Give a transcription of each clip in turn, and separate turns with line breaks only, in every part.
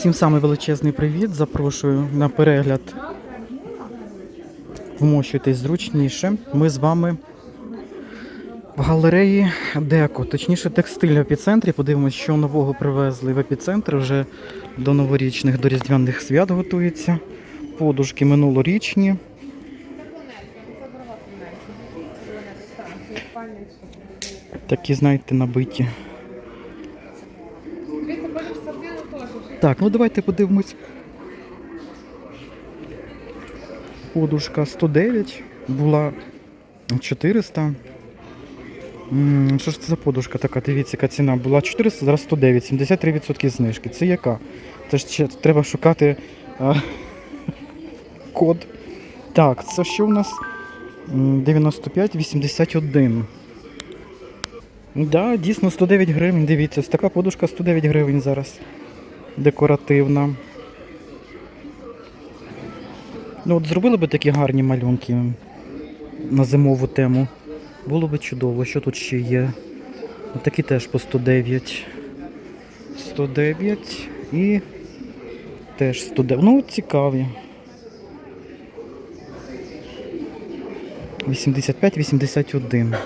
Всім самий величезний привіт. Запрошую на перегляд. Вмощуйтесь зручніше. Ми з вами в галереї Деко, точніше текстиль в епіцентрі. Подивимось, що нового привезли в епіцентр. Вже до новорічних, до різдвяних свят готується. Подушки минулорічні. Такі, знаєте, набиті. Так, ну давайте подивимось. Подушка 109, була 400. Що ж це за подушка така? Дивіться, яка ціна. Була 400, зараз 109, 73% знижки. Це яка? Це ж ще треба шукати а, код. Так, це що у нас? 95,81. Да, дійсно 109 гривень. Дивіться, ось така подушка 109 гривень зараз. Декоративна. Ну от зробили би такі гарні малюнки на зимову тему. Було би чудово. Що тут ще є? Такі теж по 109. 109 і теж 109. Ну, цікаві. 85-81.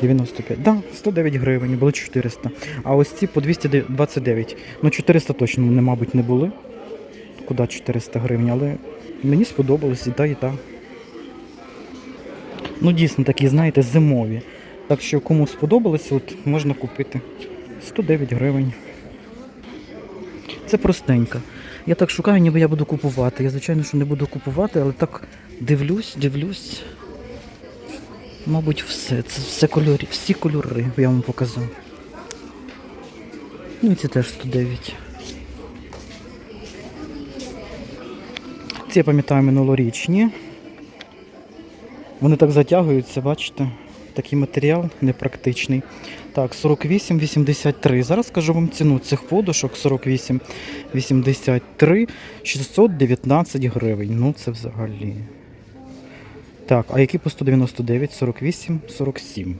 95. Да, 109 гривень, було 400. А ось ці по 229. Ну, 400 точно, не, мабуть, не були. Куди 400 гривень, але мені сподобалось і та, і та. Ну, дійсно такі, знаєте, зимові. Так що кому сподобалось, от можна купити. 109 гривень. Це простенька. Я так шукаю, ніби я буду купувати. Я, звичайно, що не буду купувати, але так дивлюсь, дивлюсь. Мабуть, все. Це все кольори, всі кольори я вам показав. Ну це теж 109. Ці я пам'ятаю минулорічні. Вони так затягуються, бачите? Такий матеріал непрактичний. Так, 48,83. Зараз скажу вам ціну цих подушок 48,83, 619 гривень. Ну це взагалі. Так, а які по 199, 48, 47.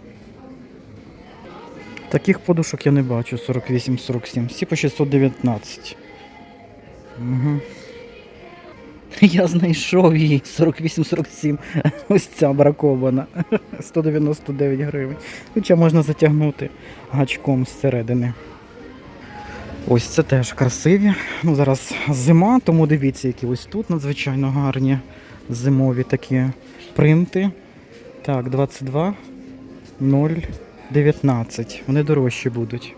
Таких подушок я не бачу. 48, 47. Всі по 619. Угу. Я знайшов її 48-47. Ось ця бракована. 199 гривень. Хоча можна затягнути гачком зсередини. Ось це теж красиві. Ну, зараз зима, тому дивіться, які ось тут надзвичайно гарні зимові такі принти. Так, 22 0,19. Вони дорожчі будуть.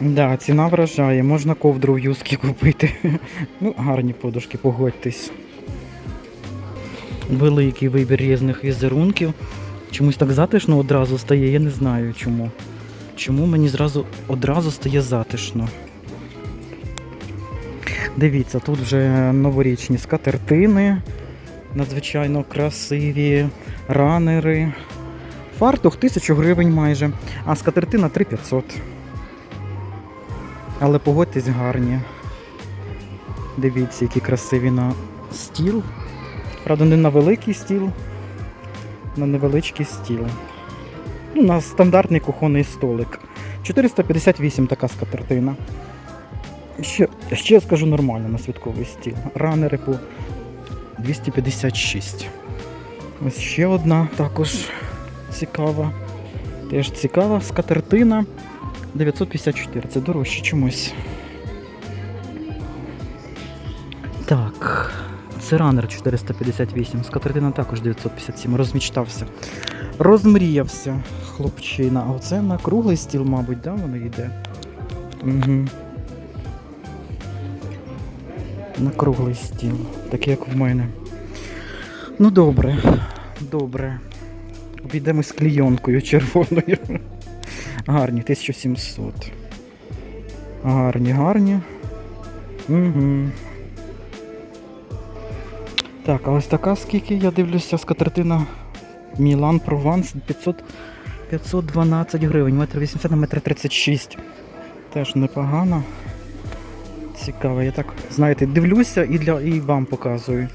Да, ціна вражає, можна ковдру в юскі купити. Ну, гарні подушки, погодьтесь. Великий вибір різних візерунків. Чомусь так затишно одразу стає, я не знаю чому. Чому мені зразу одразу стає затишно. Дивіться, тут вже новорічні скатертини, надзвичайно красиві, ранери. Фартух 1000 гривень майже, а скатертина 3500. Але погодьтесь гарні. Дивіться, які красиві на стіл. Правда, не на великий стіл, на невеличкий стіл. Ну, на стандартний кухонний столик. 458 така скатертина. Ще, ще скажу нормально на святковий стіл. Ранери по 256. Ось ще одна також цікава. Теж цікава скатертина. 954, це дорожче чомусь. Так, це ранер 458, скатертина також 957, розмічтався. Розмріявся хлопчина. Оце на круглий стіл, мабуть, да, воно йде? Угу. На круглий стіл, так як в мене. Ну добре, добре. Обійдемось клійонкою червоною. Гарні, 1700. Гарні, гарні. Угу. Так, а ось така скільки, я дивлюся, скатертина Мілан Прованс 500, 512 гривень, метр 80 на метр 36. Теж непогано. Цікаво, я так, знаєте, дивлюся і для і вам показую.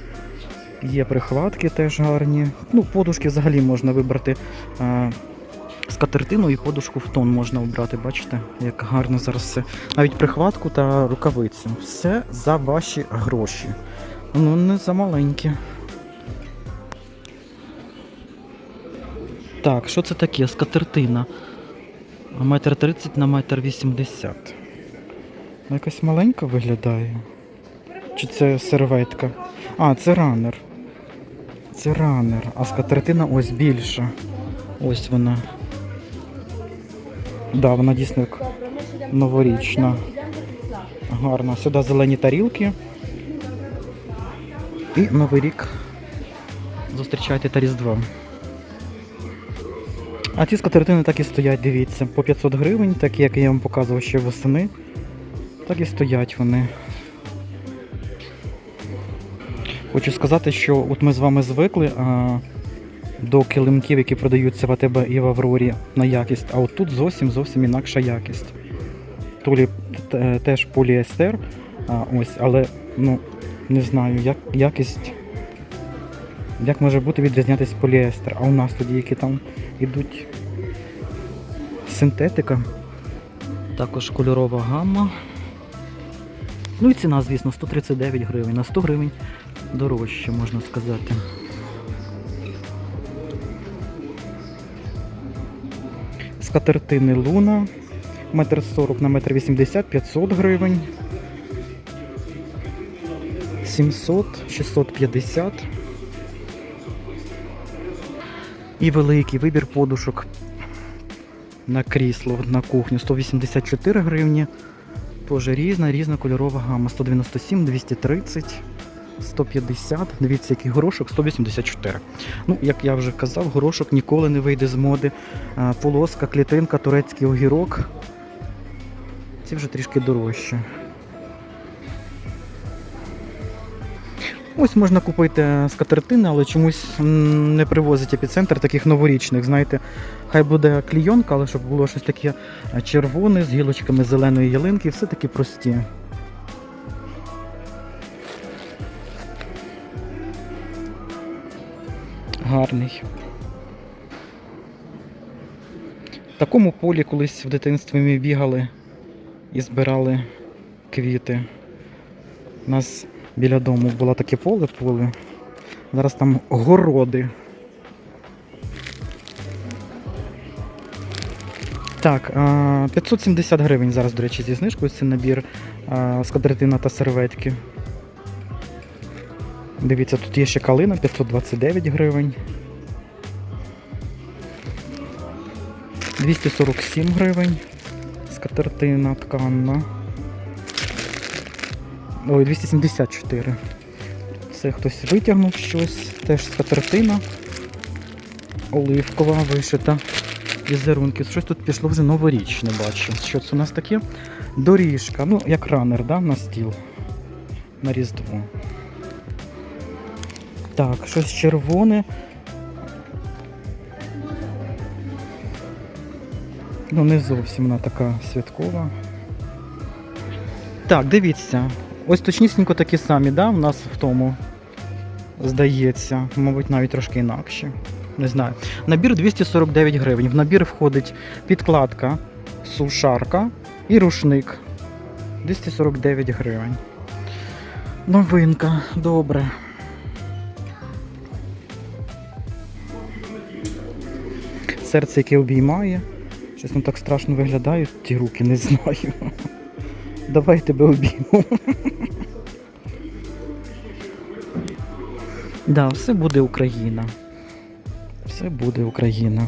Є прихватки теж гарні. Ну, подушки взагалі можна вибрати а, Скатертину і подушку в тон можна обрати, бачите, як гарно зараз все. Навіть прихватку та рукавиці. Все за ваші гроші. Ну, не за маленькі. Так, що це таке? Скатертина. Метр тридцять на метр вісімдесят. Ну, Якась маленька виглядає. Чи це серветка? А, це ранер. Це ранер. А скатертина ось більша. Ось вона. Да, вона дійсно новорічна. Гарно. Сюди зелені тарілки. І Новий рік. Зустрічайте та Різдво. А ці скатертини так і стоять, дивіться, по 500 гривень, так як я вам показував ще восени. Так і стоять вони. Хочу сказати, що от ми з вами звикли а, до килимків, які продаються в АТБ і в Аврорі на якість, а от тут зовсім зовсім інакша якість. Толі теж поліестер, а, ось, але ну, не знаю, як якість. Як може бути відрізнятись поліестер? А у нас тоді які там ідуть синтетика. Також кольорова гамма. Ну і ціна, звісно, 139 гривень. На 100 гривень дорожче, можна сказати. Скатертини Луна. Метр 40 на метр 80, 500 гривень. 700, 650. І великий вибір подушок на крісло на кухню 184 гривні. Тоже різна, різна кольорова гама. 197, 230, 150. Дивіться, який горошок 184. Ну, як я вже казав, горошок ніколи не вийде з моди. Полоска, клітинка, турецький огірок. Ці вже трішки дорожче. Ось можна купити скатертини, але чомусь не привозить епіцентр таких новорічних. Знаєте, хай буде клійонка, але щоб було щось таке червоне з гілочками зеленої ялинки, все таки прості. Гарний. В такому полі колись в дитинстві ми бігали і збирали квіти. У нас біля дому було таке поле поле. Зараз там городи. Так, 570 гривень зараз, до речі, зі знижкою це набір скатертина та серветки. Дивіться, тут є ще калина 529 гривень. 247 гривень. Скатертина тканна. Ой, 274. Це хтось витягнув щось. Теж скатертина. Оливкова вишита. Візерунків. Щось тут пішло вже новорічне, бачу. Що це у нас таке? Доріжка. Ну, як ранер, да, на стіл. На Різдво. Так, щось червоне. Ну, не зовсім вона така святкова. Так, дивіться. Ось точнісінько такі самі, да, у нас в тому. Здається, мабуть, навіть трошки інакше. Не знаю. Набір 249 гривень. В набір входить підкладка, сушарка і рушник. 249 гривень. Новинка, добре. Серце, яке обіймає. Щось не так страшно виглядають ті руки, не знаю. Давай тебе обійму. Да, все буде Україна. Все буде Україна.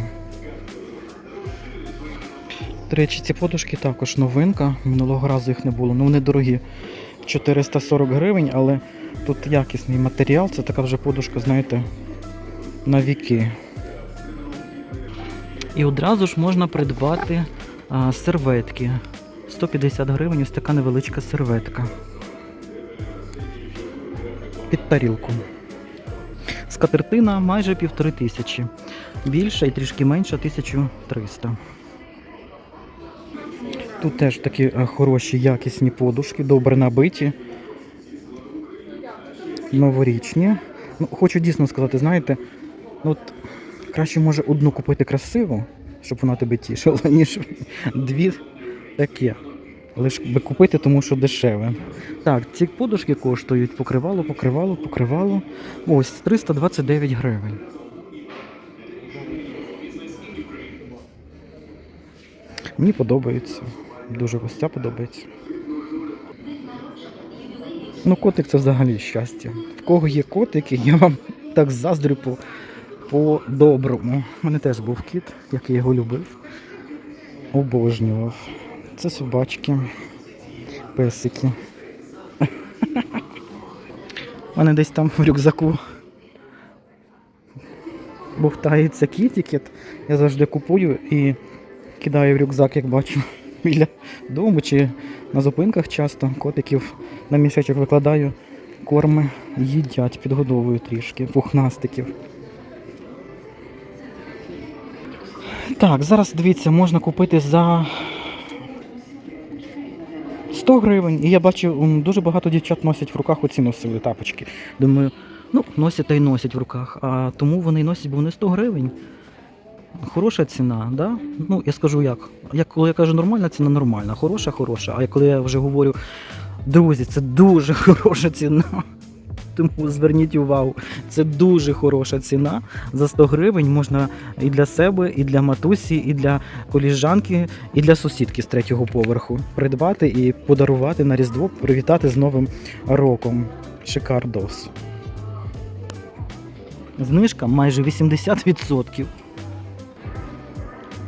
До речі, ці подушки також новинка. Минулого разу їх не було. Ну вони дорогі. 440 гривень, але тут якісний матеріал. Це така вже подушка, знаєте, на віки. І одразу ж можна придбати а, серветки. 150 гривень ось така невеличка серветка. Під тарілку. Скатертина майже півтори тисячі. Більша і трішки менша 1300. Тут теж такі е, хороші якісні подушки, добре набиті. Новорічні. Ну, хочу дійсно сказати, знаєте, ну, от краще може одну купити красиву, щоб вона тебе тішила, ніж дві таке. Лиш би купити, тому що дешеве. Так, ці подушки коштують покривало, покривало, покривало. Ось 329 гривень. Мені подобається. Дуже ця подобається. Ну, котик це взагалі щастя. В кого є котики, я вам так заздрю по, по-доброму. У мене теж був кіт, як я його любив. Обожнював. Це собачки, песики. Мене десь там в рюкзаку бовтається кітікет. Я завжди купую і кидаю в рюкзак, як бачу, біля дому чи на зупинках часто котиків на мішечок викладаю, корми їдять, підгодовую трішки, пухнастиків. Так, зараз дивіться, можна купити за 100 гривень. І я бачу, дуже багато дівчат носять в руках оці носили тапочки. Думаю, ну, носять та й носять в руках. А тому вони носять, бо вони 100 гривень. Хороша ціна, да? Ну, я скажу як. як. Коли я кажу нормальна ціна, нормальна, хороша, хороша. А коли я вже говорю, друзі, це дуже хороша ціна. Тому зверніть увагу, це дуже хороша ціна. За 100 гривень можна і для себе, і для матусі, і для коліжанки, і для сусідки з третього поверху придбати і подарувати на Різдво, привітати з Новим роком. Шикардос. Знижка майже 80%.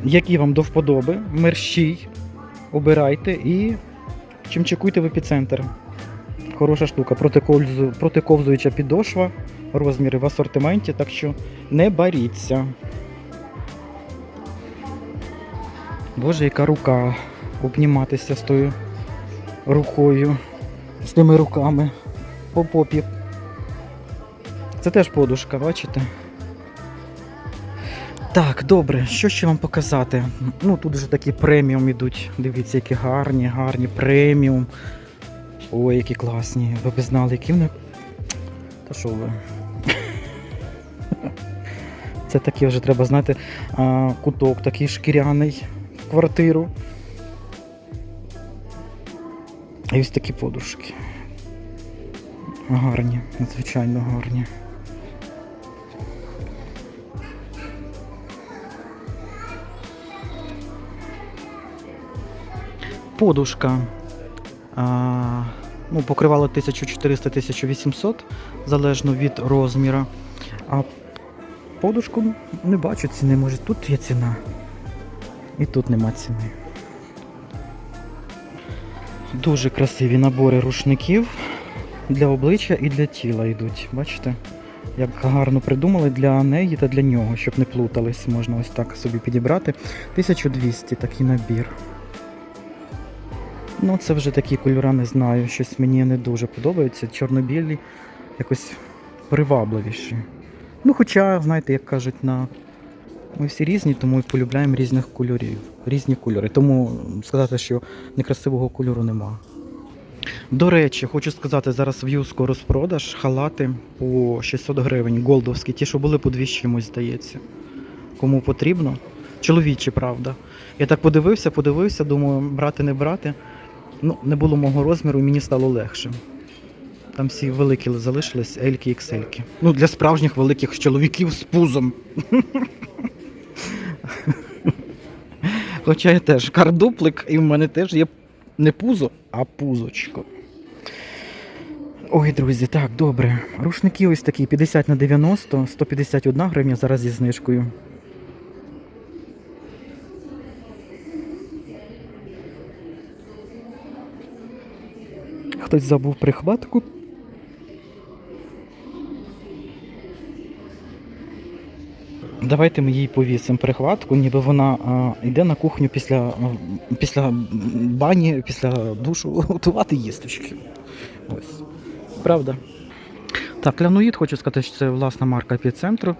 Які вам до вподоби, мерщій, обирайте і чимчикуйте в епіцентр. Хороша штука, протиковзу- протиковзуюча підошва, розміри в асортименті, так що не боріться. Боже, яка рука обніматися з тою рукою, з тими руками по попі. Це теж подушка, бачите? Так, добре, що ще вам показати? Ну, тут вже такі преміум ідуть. Дивіться, які гарні, гарні преміум. Ой, які класні. Ви б знали, які вони. Та що ви? Це такі вже треба знати. а, Куток такий шкіряний в квартиру. І ось такі подушки. Гарні, надзвичайно гарні. Подушка. А, ну, покривало 1400-1800, залежно від розміру. А подушку не бачу ціни, може тут є ціна. І тут нема ціни. Дуже красиві набори рушників для обличчя і для тіла йдуть. Бачите? Як гарно придумали для неї та для нього, щоб не плутались, можна ось так собі підібрати. 1200 такий набір. Ну, це вже такі кольори, не знаю. Щось мені не дуже подобається. Чорно-білі якось привабливіші. Ну, хоча, знаєте, як кажуть, на... ми всі різні, тому і полюбляємо різних кольорів. Різні кольори. Тому сказати, що некрасивого кольору нема. До речі, хочу сказати, зараз в Юско розпродаж халати по 600 гривень, голдовські, ті, що були по 2 з чимось, здається. Кому потрібно. Чоловічі, правда. Я так подивився, подивився, думаю, брати, не брати. Ну, не було мого розміру, і мені стало легше. Там всі великі залишились, ельки і іксельки. Ну, для справжніх великих чоловіків з пузом. Хоча я теж кардуплик, і в мене теж є не пузо, а пузочко. Ой, друзі, так, добре. Рушники ось такі 50 на 90, 151 гривня зараз зі знижкою. Хтось забув прихватку. Давайте ми їй повісимо прихватку, ніби вона а, йде на кухню після, а, після бані, після душу готувати їсточки. Ось. Правда? Так, Лянуїд, хочу сказати, що це власна марка епіцентру.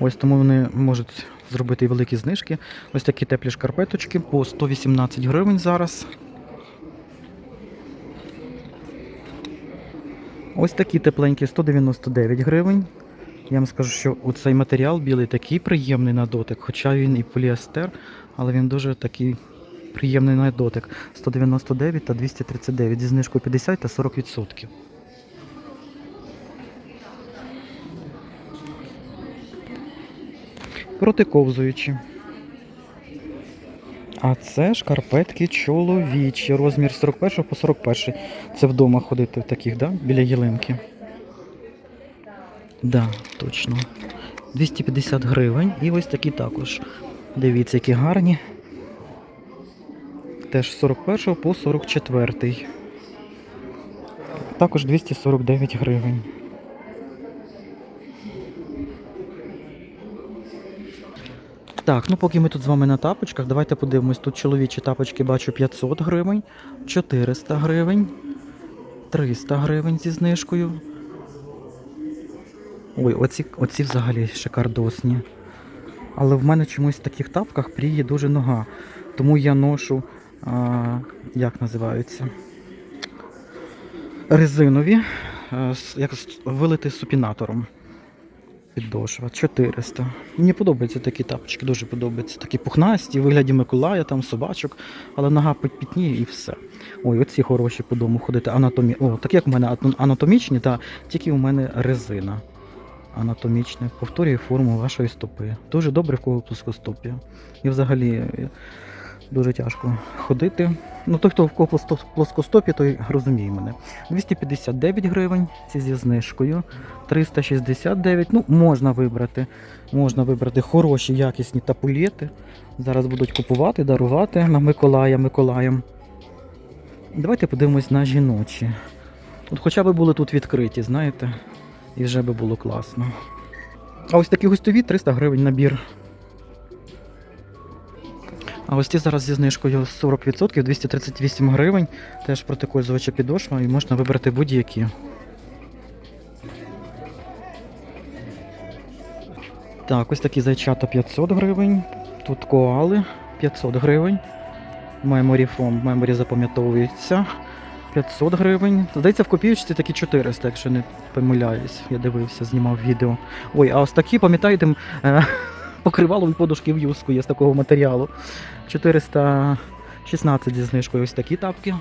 Ось тому вони можуть зробити великі знижки. Ось такі теплі шкарпеточки по 118 гривень зараз. Ось такі тепленькі 199 гривень. Я вам скажу, що цей матеріал білий такий приємний на дотик, хоча він і поліестер, але він дуже такий приємний на дотик. 199 та 239 зі знижкою 50 та 40%. Протиковзуючі. А це шкарпетки чоловічі, розмір 41 по 41. Це вдома ходити в таких, да? Біля ялинки. Да, точно. 250 гривень. І ось такі також. Дивіться, які гарні. Теж з 41 по 44. Також 249 гривень. Так, ну поки ми тут з вами на тапочках, давайте подивимось. Тут чоловічі тапочки бачу 500 гривень, 400 гривень, 300 гривень зі знижкою. Ой, оці, оці взагалі шикардосні. Але в мене чомусь в таких тапках пріє дуже нога. Тому я ношу, а, як називаються? Резинові, а, як вилити супінатором. Підошва 400. Мені подобаються такі тапочки, дуже подобаються. Такі пухнасті, в вигляді Миколая, там собачок, але нога пітніє і все. Ой, оці хороші по дому ходити. Анатомі... О, так як у мене анатомічні, та тільки у мене резина. Анатомічне. Повторює форму вашої стопи. Дуже добре в кого плоскостопія. І взагалі дуже тяжко ходити. Ну, той, хто в кого плоскостопі, той розуміє мене. 259 гривень, зі знижкою. 369. Ну, можна вибрати. Можна вибрати хороші, якісні тапулети. Зараз будуть купувати, дарувати на Миколая Миколаєм. Давайте подивимось на жіночі. От хоча б були тут відкриті, знаєте, і вже би було класно. А ось такі гостові 300 гривень набір. А ось ці зараз зі знижкою 40%, 238 гривень. Теж протикользувача підошва і можна вибрати будь-які. Так, ось такі зайчата 500 гривень. Тут коали 500 гривень. Меморі фом, меморі запам'ятовується. 500 гривень. Здається, в копійочці такі 400, якщо не помиляюсь. Я дивився, знімав відео. Ой, а ось такі, пам'ятаєте, м, е, покривалові подушки в юску є з такого матеріалу. 416 зі знижкою ось такі тапки.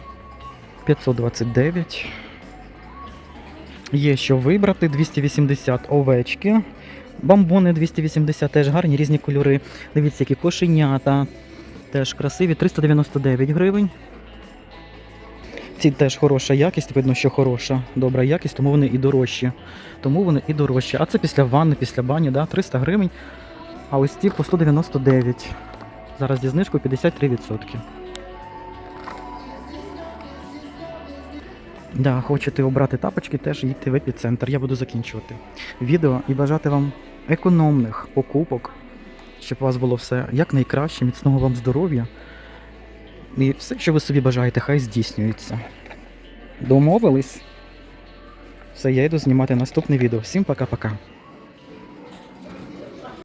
529. Є що вибрати. 280 овечки. Бамбони 280 теж гарні, різні кольори. Дивіться, які кошенята. Теж красиві. 399 гривень. Ці теж хороша якість, видно, що хороша, добра якість, тому вони і дорожчі. Тому вони і дорожчі. А це після ванни, після бані, да, 300 гривень. А ось ці по 199. Зараз зі знижкою 53%. Да, хочете обрати тапочки, теж їдьте в епіцентр. Я буду закінчувати відео і бажати вам економних покупок, щоб у вас було все якнайкраще, міцного вам здоров'я. І все, що ви собі бажаєте, хай здійснюється. Домовились? Все, я йду знімати наступне відео. Всім пока-пока.